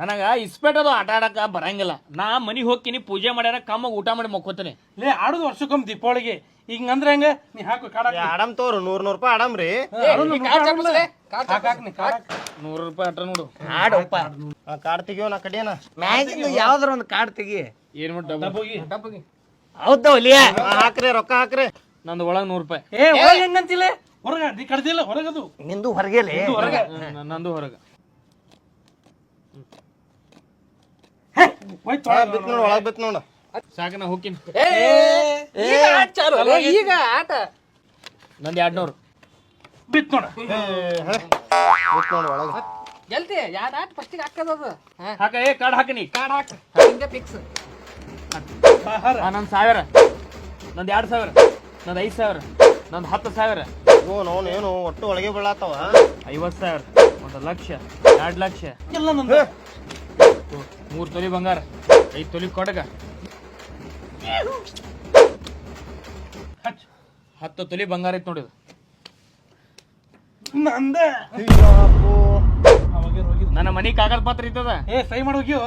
ನನಗ ಇಸ್ಪೇಟ್ ಅದು ಆಟ ಆಡಕ ಬರಂಗಿಲ್ಲ. ನಾ ಮನಿ ಹೋಗ್ತೀನಿ ಪೂಜೆ ಮಾಡ್ಯಾರ ಕಮ್ಮ ಊಟ ಮಾಡಿ ಮಕ್ಕೋತೀನಿ. ಲೇ ಆಡುದು ವರ್ಷಕ್ಕೊಮ್ಮೆ ದೀಪಾವಳಿಗೆ. ಈಗ ಅಂದ್ರೆ ಹೆಂಗ? ನೀ ಹಾಕು ಕಾಡ ಆಡಮ್ ತೋರು ನೂರ್ ನೂರ್ ರೂಪಾಯಿ ಆಡಮ್ ರೀ. ನೂರ್ ರೂಪಾಯಿ ಆಟ ನೋಡು. ಆಡಪ್ಪ ಕಾಡ್ ತೆಗಿಯೋ ನಾ ಕಡಿಯನ ಮ್ಯಾಗಿಂದ ಯಾವ್ದಾರ ಒಂದ್ ಕಾಡ್ ತೆಗಿ. ಏನ್ ಮಾಡಿ ಡಬ್ಬೋಗಿ. ಹೌದಾ ಒಲಿಯ ಹಾಕ್ರಿ ರೊಕ್ಕ ಹಾಕ್ರಿ. ನಂದು ಒಳಗ್ ನೂರ್ ರೂಪಾಯಿ. ಏ ಒಳಗೆ ಹೆಂಗಂತಿಲ್ಲ ಹೊರಗ ನೀ ಕಡ್ದಿಲ್ಲ ಹೊರಗದು. ನಿಂದು ಹೊರಗೆ ನಂದು ಹೊರಗ. ಒಳಗ್ ಬಿತ್ ನೋಡು ಸಾಕ ನಾ ಹೋಗ್ತೀನಿ ಈಗ ಆಟ ಚಾಲು. ಅಲ್ಲ, ಈಗ ಆಟ. ನಂದು ಎರಡ್ ನೂರು ಬಿತ್ ನೋಡ. ಬಿತ್ ನೋಡು ಒಳಗ್. ಗೆಲ್ತಿ ಯಾವ್ದು ಆಟ ಫಸ್ಟಿಗೆ ಹಾಕದದು ಹಾಕ ಏ ಕಾರ್ಡ್ ಹಾಕಿನಿ ಕಾರ್ಡ್ ಹಾಕ. ಹಿಂಗೆ ಫಿಕ್ಸ್ ನಂದು ನಂದ್ ಸಾವಿರ. ನಂದು ಎರಡು ಸಾವಿರ. ನಂದು ಐದು ಸಾವಿರ. ನಂದು ಹತ್ತು ಸಾವಿರ. ಓ ನೋನ್ ಏನು ಒಟ್ಟು ಒಳಗೆ ಬೀಳಾತವ. ಐವತ್ತು ಸಾವಿರ. ಒಂದು ಲಕ್ಷ ಎರಡು ಲಕ್ಷ. ಎಲ್ಲ ನಂದು. ಮೂರು ತೊಲಿ ಬಂಗಾರ ಐದು ತೊಲಿ ಕೊಡಗ. ಹತ್ತು ತೊಲಿ ಬಂಗಾರ ಐತ್ ನೋಡಿದು. ನಂದ. ನನ್ನ ಮನಿ ಕಾಗದ ಪತ್ರ ಇದ್ದದ. ಏ ಸೈ ಮಾಡಿ ಹೋಗ್ಯೋ.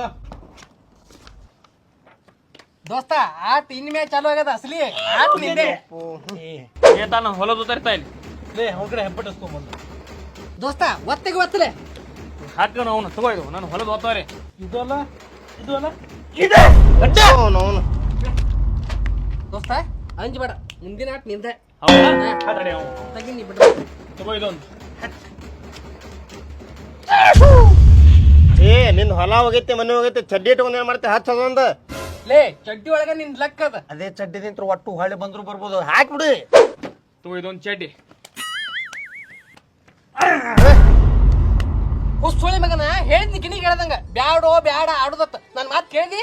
ದೋಸ್ತ ಇನ್ ಮೇಲೆ ಚಾಲು ಆಗದ ಅಸಲಿ. ಆಟ ನಿಂದೆ. ಏ ತಾನ ಹೊಲದ ತರ್ತಾ ಇಲ್ಲಿ ಲೇ ಹೊರಗಡೆ ಹೆಬ್ಬಟ್ಟಿಸ್ಕೊಂಬಂದು ದೋಸ್ತ ಒತ್ತಿಗೆ ಒತ್ತಲೆ. ಹಾಕೋಣ ಅವನು ತಗೋ ಇದು ನಾನು ಹೊಲದ ಓದ್ತಾವ್ರಿ ಇದು ಅಲ್ಲ ಇದು ಅಲ್ಲ. ಅವನು ದೋಸ್ತ ಅಂಜಬೇಡ ಮುಂದಿನ ಆಟ ನಿಂದೆ. ಹೌದಾ? ಬಿಡ ಅವ್ನು. ತಗಿ ನೀ ಬಿಡ್ರಿ ತಗೋ ಇದೊಂದು. ಏ ನಿನ್ ಹೊಲ ಹೋಗೈತೆ ಮನೆ ಹೋಗೈತೆ ಚಡ್ಡಿ ಇಟ್ಕೊಂಡ್ ಏನ್ ಮಾಡ್ತೆ? ಹಚ್ಚ ಅದೊಂದ ಲೇ ಚಡ್ಡಿ ಒಳಗ ನಿನ್ ಲೆಕ್ಕ ಅದ. ಅದೇ ಚಡ್ಡಿದಿಂತ್ರ ಒಟ್ಟು ಹೊಳೆ ಬಂದ್ರು ಬರ್ಬೋದು. ಹಾಕ್ಬಿಡಿ. ತಗೋ ಇದೊಂದು ಚಡ್ಡಿ. ಹುಸ್ಸೋಳಿ ಮಗನ ಹೇಳಿದ್ನಿ ಗಿಣಿ ಹೇಳ್ದಂಗ. ಬ್ಯಾಡೋ ಬ್ಯಾಡ ಆಡುದತ್ತ. ನನ್ ಮಾತು ಕೇಳಿ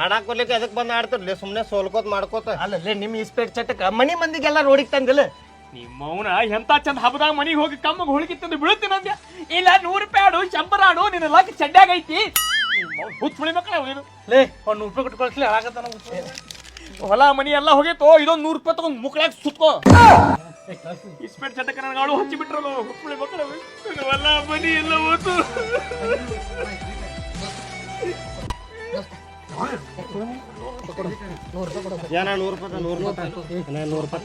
ಆಡಾಕ್ ಬರ್ಲಿಕ್ಕೆ ಅದಕ್ಕೆ ಬಂದು ಆಡ್ತಿರ್ಲಿ ಸುಮ್ನೆ ಸೋಲ್ಕೋತ್ ಮಾಡ್ಕೋತ. ಅಲ್ಲಲ್ಲೇ ನಿಮ್ ಇಸ್ಪೇಟ್ ಚಟಕ ಮನಿ ಮಂದಿಗೆಲ್ಲ ರೋಡಿಗೆ ತಂದಿಲ್ಲ ನಿಮ್ಮ ಅವನ ಎಂತ ಚಂದ ಹಬ್ಬದಾಗ ಮನಿಗೆ ಹೋಗಿ ಕಮ್ಮಗೆ ಹೋಳಿಗೆ ತಂದು ಬೀಳುತ್ತೀನಿ ಅಂದ್ಯ? ಇಲ್ಲ ನೂರು ರೂಪಾಯಿ ಆಡು ಶಂಬರ್ ಆಡು ನಿನ್ನ ಲಕ್ ಚಡ್ಡ್ಯಾಗ ಐತಿ. ಹುಚ್ಚ ಮುಳಿ ಮಕ್ಕಳ ಲೇ ಒಂದ್ ನೂರು ರೂಪಾಯಿ ಕೊಟ್ಟು ಕಳಿಸ್ಲಿ ಹಾಕತ್ತಾನ ಹೊಲ, ಮನಿ ಎಲ್ಲ ಹೋಗಿತ್ತು ಇದೊಂದು ನೂರು ರೂಪಾಯಿ ತಗೊಂಡ್ ಮುಕ್ಳಾಗ ಸುತ್ಕೋ. ಇಸ್ಪೆಟ್ ಚಟಕ ನನಗೆ ಆಳು ಹಚ್ಚಿ ಬಿಟ್ರಲ್ಲ ಹುಚ್ಚುಳಿ ಮಕ್ಕಳ. ಹೊಲ, ಮನಿ ಎಲ್ಲ ಹೋತು. ಏನ ನೂರ್ ರೂಪಾಯಿ ನೂರ್ ರೂಪಾಯಿ ನೂರ್ ರೂಪಾಯಿ.